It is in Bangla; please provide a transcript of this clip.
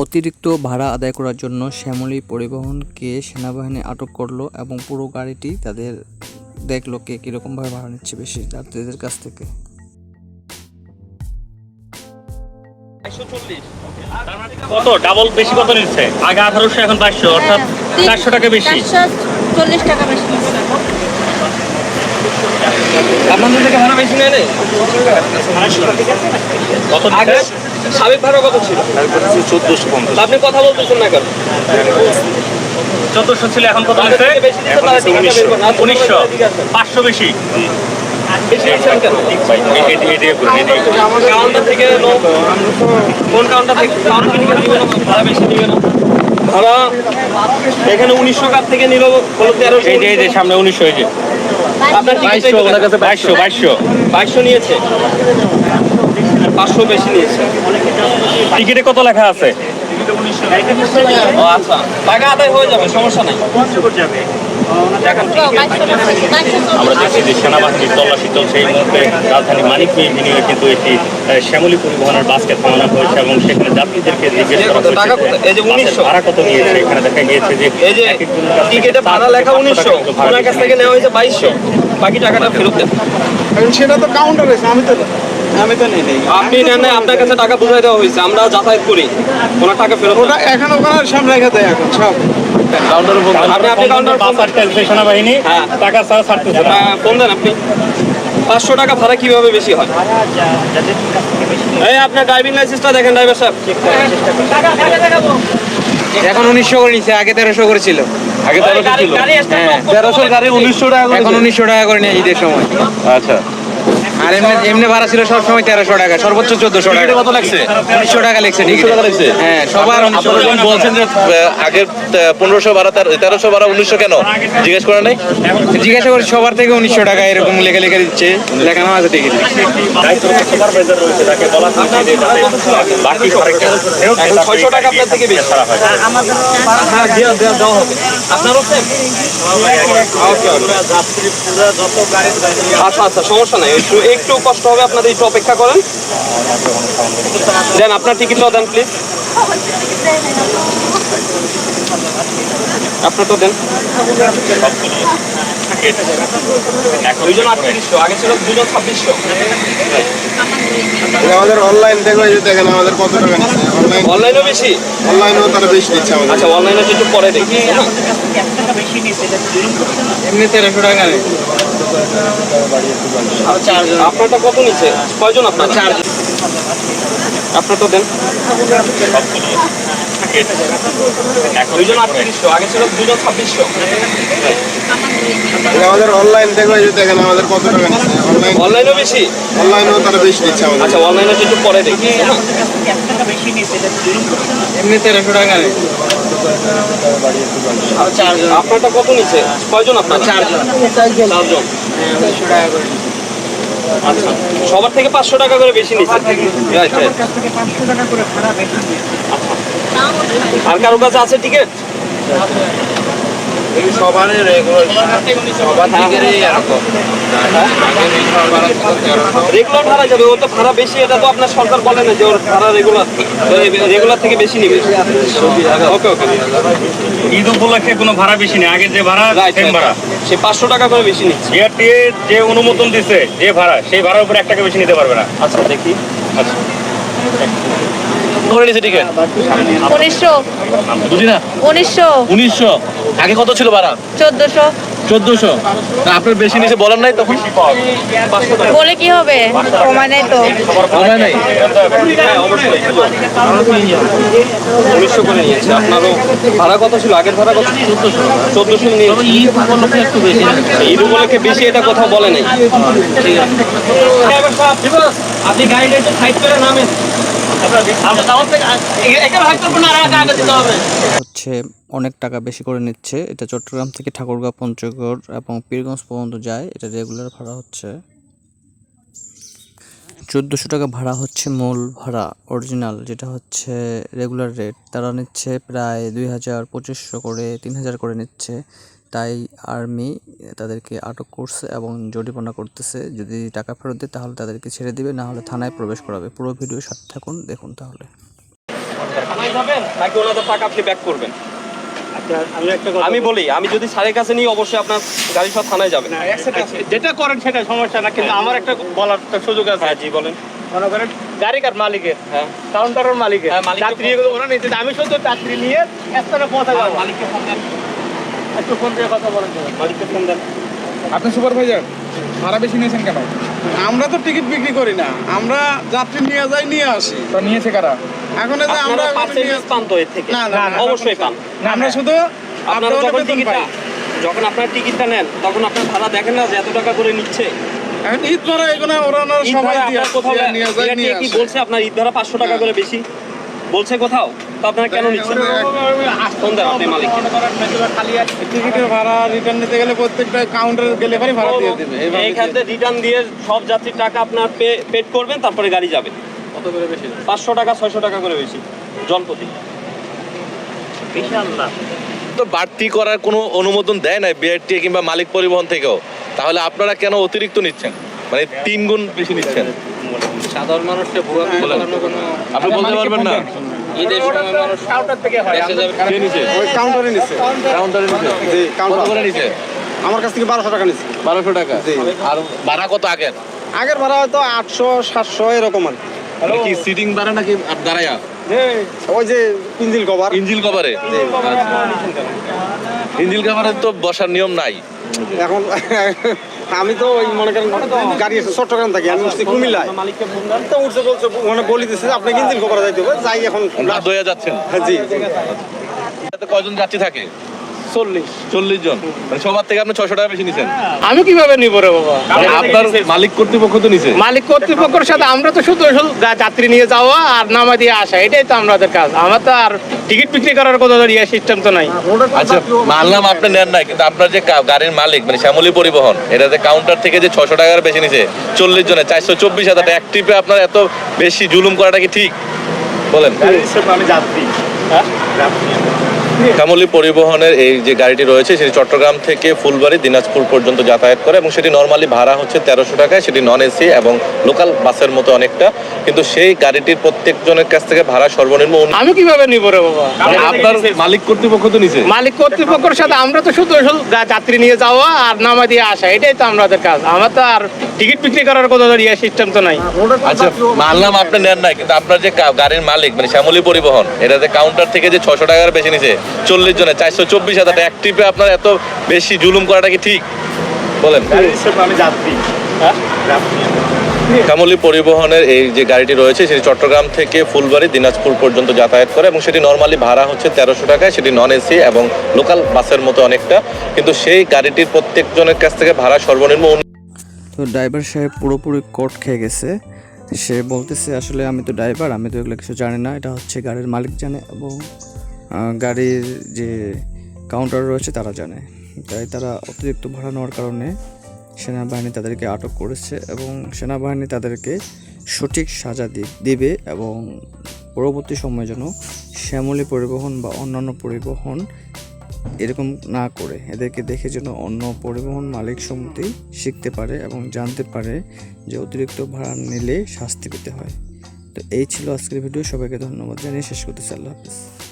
অতিরিক্ত ভাড়া আদায় করার জন্য শ্যামলী পরিবহনকে সেনাবাহিনী আটক করল এবং পুরো গাড়িটি তাদের দেখল কে কীরকমভাবে ভাড়া নিচ্ছে বেশি যাত্রীদের কাছ থেকে। কত? ডাবল বেশি কত নিচ্ছে? আগে আঠারোশো এখন বাইশশো অর্থাৎ চারশো টাকা বেশি। চল্লিশ টাকা বেশি আপনাদের থেকে ভাড়া বেশি নেয় কত সাবেক ভাড়া কত ছিল? চোদ্দশো আপনি কথা বলতেছেন না কেন? চোদ্দশো ছিল এখন কত। আচ্ছা, উনিশশো। পাঁচশো বেশি। ভাড়া এখানে উনিশশো থেকে নিল হলো তেরোশো। এই যে সামনে উনিশশো হয়েছে আপনার বাইশশো। বাইশশো নিয়েছে। পাঁচশো বেশি নিয়েছে। টিকিটে কত লেখা আছে? ও আচ্ছা। টাকা আদায় হয়ে যাবে সমস্যা নাই। আমরা দেখছি যে সেনাবাহিনীর তল্লাশি চলছে। এই মুহূর্তে রাজধানী মানিক মিয়ে কিন্তু একটি শ্যামলী পরিবহনের বাসকে থামানো হয়েছে এবং সেখানে যাত্রীদেরকে জিজ্ঞেস করা কত টাকা হয়েছে কত? এই যে যে 1900 ভাড়া কত নিয়েছে? এখানে দেখা গিয়েছে যে এই টিকিটে ভাড়া লেখা উনিশশো ওনার কাছ থেকে নেওয়া হয়েছে বাইশশো। বাকি টাকাটা ফেরত দেন। এখন সেটা তো কাউন্টার হয়েছে আমি তো আমি তো নেই নেই। আপনি নেন নাই আপনার কাছে টাকা বুঝাই দেওয়া হয়েছে আমরা যাতায়াত করি। ওনার টাকা ফেরত ওটা এখন ওখানে সব রেখে দেয় এখন সব। আপনি আপনি কাউন্টার বাস আটকাচ্ছে সেনাবাহিনী হ্যাঁ। টাকা ছাড়া ছাড়তেছে ফোন দেন আপনি। পাঁচশো টাকা ভাড়া কীভাবে বেশি হয়? এই আপনার ড্রাইভিং লাইসেন্সটা দেখেন ড্রাইভার সাহেব। এখন উনিশশো করে নিচ্ছে আগে তেরোশো করে ছিল আগে তেরোশো ছিল। হ্যাঁ তেরোশো গাড়ি উনিশশো টাকা এখন উনিশশো টাকা করে নিয়ে ঈদের সময়। আচ্ছা। আর এমনি এমনি ভাড়া ছিল সব সময় তেরোশো টাকা সর্বোচ্চ চোদ্দশো টাকা। কত লাগছে? উনিশশো টাকা লেগছে উনিশশো টাকা লাগছে? হ্যাঁ সবার আপনারা বলছেন যে আগের পনেরোশো বারো তেরোশো বারো উনিশশো কেন? জিজ্ঞেস করে নাই? জিজ্ঞাসা করি সবার থেকে উনিশশো টাকা এরকম লেখা লেখা দিচ্ছে। লেখানো আছে টিকিট। দায়িত্বরত সুপারভাইজার রয়েছে তাকে বলা হচ্ছে বাকি খরচটা ফেরত দেয়, এখন তাতে 600 টাকা আপনার থেকে বেশি। ছাড়া হয়। হ্যাঁ দেওয়া দেওয়া দেওয়া হবে। আপনারও সেম? আচ্ছা আচ্ছা। সমস্যা নাই। একটু কষ্ট হবে আপনাদের একটু অপেক্ষা করেন। দেন আপনার টিকিটটাও দেন প্লিজ আপনার তো দেন। দুইজন আটত্রিশশো আগে ছিল দুজন ছাব্বিশশো। আমাদের অনলাইন দেখো এই যে দেখেন আমাদের কত টাকা নিচ্ছে। অনলাইন অনলাইনও বেশি? অনলাইনেও তারা বেশি নিচ্ছে আমাদের। আচ্ছা একটু পরে দেখি? এমনি তেরোশো টাকা নেই আপনারটা কত নিচ্ছে? কয়জন আপনার? চার আপনার তো দেন। আটত্রিশশো আগে ছিল দুজন ছাব্বিশশো। আমাদের অনলাইন দেখো এই যে দেখেন আমাদের কত টাকা নিচ্ছে। অনলাইন অনলাইনও বেশি? অনলাইনেও তারা বেশি নিচ্ছে আমাদের। আচ্ছা অনলাইনে একটু পরে দেখি? এমনি তেরোশো টাকা নেই। আপনারটা কত নিচ্ছে? কয়জন আপনার? চারজন। চারজন। আচ্ছা সবার থেকে পাঁচশো টাকা করে বেশি নিচ্ছে Right, right. আর কারও কাছে আছে টিকিট সবারই রেগুলার সবার দিকেরই এরকম রেগুলার ভাড়া যাবে ও তো ভাড়া বেশি এটা তো আপনার সরকার বলে না যে ওর ভাড়া রেগুলার রেগুলার থেকে বেশি নিবে। ওকে ওকে ঈদ উপলক্ষে কোনো ভাড়া বেশি নেই আগের যে ভাড়া সেম ভাড়া। সে পাঁচশো টাকা করে বেশি নিচ্ছে। বিআরটিএ যে অনুমোদন দিছে যে ভাড়া সেই ভাড়ার উপরে এক টাকা বেশি নিতে পারবে না। আচ্ছা দেখি। আচ্ছা। ধরে নিয়েছে টিকিট? উনিশশো। বুঝি না? উনিশশো। উনিশশো। আগে কত ছিল ভাড়া? চোদ্দশো। চোদ্দশো। আপনার বেশি নিয়েছে বলেন নাই তখন? বলে কি হবে? কমায় নাই তো। কমায় নাই? হ্যাঁ উনিশশো করে নিয়েছে। আপনারও ভাড়া কত ছিল? আগের ভাড়া কত? চোদ্দশো। চোদ্দশো উপলক্ষে একটু বেশি ঈদ উপলক্ষে বেশি এটা কোথাও বলে নাই। আপনি গাড়িটা একটু সাইড করে নামেন। হচ্ছে অনেক টাকা বেশি করে নিচ্ছে। এটা চট্টগ্রাম থেকে ঠাকুরগাঁও, পঞ্চগড় এবং পীরগঞ্জ পর্যন্ত যায়। এটা রেগুলার ভাড়া হচ্ছে। চোদ্দোশো টাকা ভাড়া হচ্ছে মূল ভাড়া অরিজিনাল যেটা হচ্ছে রেগুলার রেট তারা নিচ্ছে প্রায় দুই হাজার পঁচিশশো করে, তিন হাজার করে নিচ্ছে। তাই আর্মি তাদেরকে আটক করছে এবং জরিমানা করতেছে। যদি টাকা ফেরত দেয় তাহলে তাদেরকে ছেড়ে দিবে না হলে থানায় প্রবেশ করাবে। পুরো ভিডিও সাথে থাকুন দেখুন তাহলে। থানায় যাবেন নাকি ওনাদের টাকা আপনি ব্যাক করবেন? আচ্ছা আমি একটা কথা আমি বলি। আমি যদি স্যারের কাছে নিই অবশ্যই আপনার গাড়ি সব থানায় যাবেন যেটা করেন সেটা সমস্যা না কিন্তু আমার একটা বলার একটা সুযোগ আছে। হ্যাঁ জি বলেন। মনে করেন গাড়িকার মালিকের? হ্যাঁ। কাউন্টারের মালিকের। হ্যাঁ, মালিককে যাত্রী ওরা নিতে আমি শুধু যাত্রী নিয়ে স্থানে পৌঁছে যাব। মালিককে ফোন দেন একটু ফোন দিয়ে কথা বলেন মালিককে ফোন দেন আপনি সুপারভাইজার ভাড়া বেশি নিয়েছেন কেন? আমরা তো টিকিট বিক্রি করি না আমরা যাত্রী নিয়ে যাই নিয়ে আসি। তো নিয়েছে কারা? এখন এই যে আমরা পার্সেন্টেজ নিয়ে- পান তো এর থেকে? না, না, অবশ্যই পান। আমরা শুধু আপনারা যখন টিকিটটা যখন আপনার টিকিটটা নেন তখন আপনার ভাড়া দেখেন না যে এত টাকা করে নিচ্ছে। এখন ঈদ মারা এগুলো ওরা সবাই দিয়ে কোথাও নিয়ে যায়? নিয়ে বিআরটিএ কি বলছে আপনার ঈদ ভাড়া পাঁচশো টাকা করে বেশি? বলছে কোথাও? তো আপনারা কেন নিচ্ছেন? ফোন দেন আপনি মনে টিকিটের ভাড়া রিটার্ন নিতে গেলে প্রত্যেকটা কাউন্টারে গেলে পরে ভাড়া দিয়ে দেবে রিটার্ন দিয়ে সব যাত্রীর টাকা আপনার পে পেড করবেন তারপরে গাড়ি যাবে। কত করে বেশি? পাঁচশো টাকা ছয়শো টাকা করে বেশি জনপ্রতি। বিশাল না তো বাড়তি করার কোনো অনুমোদন দেয় না বিআরটি কিংবা মালিক পরিবহন থেকেও? তাহলে আপনারা কেন অতিরিক্ত নিচ্ছেন? মানে তিন গুণ বেশি নিচ্ছেন? সাধারণ মানুষকে আপনি বলতে পারবেন না। ঈদের সময় মানুষ কাউন্টার থেকে হয় কে নিছে? ওই কাউন্টারে নিচ্ছে কাউন্টারে নিছে। জি কত কাউন্টার আমার কাছ থেকে বারোশো টাকা নিচ্ছে বারোশো টাকা? আর ভাড়া কত আগের? আগের ভাড়া হয়তো আটশো সাতশো এরকম আর কি। সিটিং ভাড়া নাকি দাঁড়ায়া? ওই যে কভার। ইঞ্জিল কভারে? ইঞ্জিল কভারে তো বসার নিয়ম নাই। এখন আমি তো ওই মনে করেন গাড়ি এসে চট্টগ্রাম থাকি আমি উঠছি কুমিল্লায়। তো উঠছে বলছে মানে বলি দিচ্ছে আপনি কিন্তু যাইতে হবে। যাই এখন দইয়া যাচ্ছেন। হ্যাঁ, জি জি। কয়জন যাত্রী থাকে? চল্লিশ। চল্লিশ জন। মানে সবার থেকে আপনি টাকা বেশি নিছেন। আমি কীভাবে নিব রে বাবা? মানে আপনার মালিক কর্তৃপক্ষ তো নিছে। মালিক কর্তৃপক্ষের সাথে আমরা তো শুধু যাত্রী নিয়ে যাওয়া আর নামা দিয়ে আসা এটাই তো আমাদের কাজ। আমার তো আর টিকিট বিক্রি করার কোনো ইয়ে সিস্টেম তো নাই। আচ্ছা মানলাম আপনি নেন নাই কিন্তু আপনার যে গাড়ির মালিক মানে শ্যামলী পরিবহন এটাতে কাউন্টার থেকে যে ছশো টাকার বেশি নিছে চল্লিশ জনে চারশো চব্বিশ হাজার এক ট্রিপে আপনার এত বেশি জুলুম করাটা কি ঠিক? বলেন। আমি যাত্রী। শ্যামলী পরিবহনের এই যে গাড়িটি রয়েছে সেটি চট্টগ্রাম থেকে ফুলবাড়ি দিনাজপুর পর্যন্ত যাতায়াত করে এবং সেটি নর্মালি ভাড়া হচ্ছে তেরোশো টাকায়। সেটি নন এসি এবং লোকাল বাসের মতো অনেকটা। কিন্তু সেই গাড়িটির প্রত্যেকজনের কাছ থেকে ভাড়া সর্বনিম্ন আমি কীভাবে নিব রে বাবা? মানে আপনার মালিক কর্তৃপক্ষ তো নিছে। মালিক কর্তৃপক্ষের সাথে আমরা তো শুধু যাত্রী নিয়ে যাওয়া আর নামা দিয়ে আসা এটাই তো আমাদের কাজ। আমার তো আর টিকিট বিক্রি করার কোনো ইয়ে সিস্টেম তো নাই। আচ্ছা মানলাম আপনি নেন নাই কিন্তু আপনার যে গাড়ির মালিক মানে শ্যামলী পরিবহন এটাতে কাউন্টার থেকে যে ছশো টাকার বেশি নিছে চল্লিশ জনে চারশো চব্বিশ হাজার টাকা। এক ট্রিপে আপনার এত বেশি জুলুম করাটা কি ঠিক? বলেন। আমি যাত্রী। শ্যামলী পরিবহনের এই যে গাড়িটি রয়েছে সেটি চট্টগ্রাম থেকে ফুলবাড়ি দিনাজপুর পর্যন্ত যাতায়াত করে এবং সেটি নর্মালি ভাড়া হচ্ছে তেরোশো টাকায়। সেটি নন এসি এবং লোকাল বাসের মতো অনেকটা। কিন্তু সেই গাড়িটির প্রত্যেকজনের কাছ থেকে ভাড়া সর্বনিম্ন তো ড্রাইভার সাহেব পুরোপুরি কোট খেয়ে গেছে। সে বলতেছে আসলে আমি তো ড্রাইভার আমি তো এগুলো কিছু জানি না। এটা হচ্ছে গাড়ির মালিক জানে এবং গাড়ির যে কাউন্টার রয়েছে তারা জানে। তাই তারা অতিরিক্ত ভাড়া নেওয়ার কারণে সেনাবাহিনী তাদেরকে আটক করেছে এবং সেনাবাহিনী তাদেরকে সঠিক সাজা দিবে এবং পরবর্তী সময়ে যেন শ্যামলী পরিবহন বা অন্যান্য পরিবহন এরকম না করে। এদেরকে দেখে যেন অন্য পরিবহন মালিক সমিতি শিখতে পারে এবং জানতে পারে যে অতিরিক্ত ভাড়া নিলে শাস্তি পেতে হয়। তো এই ছিল আজকের ভিডিও। সবাইকে ধন্যবাদ জানিয়ে শেষ করতেছি। আল্লাহ হাফিজ।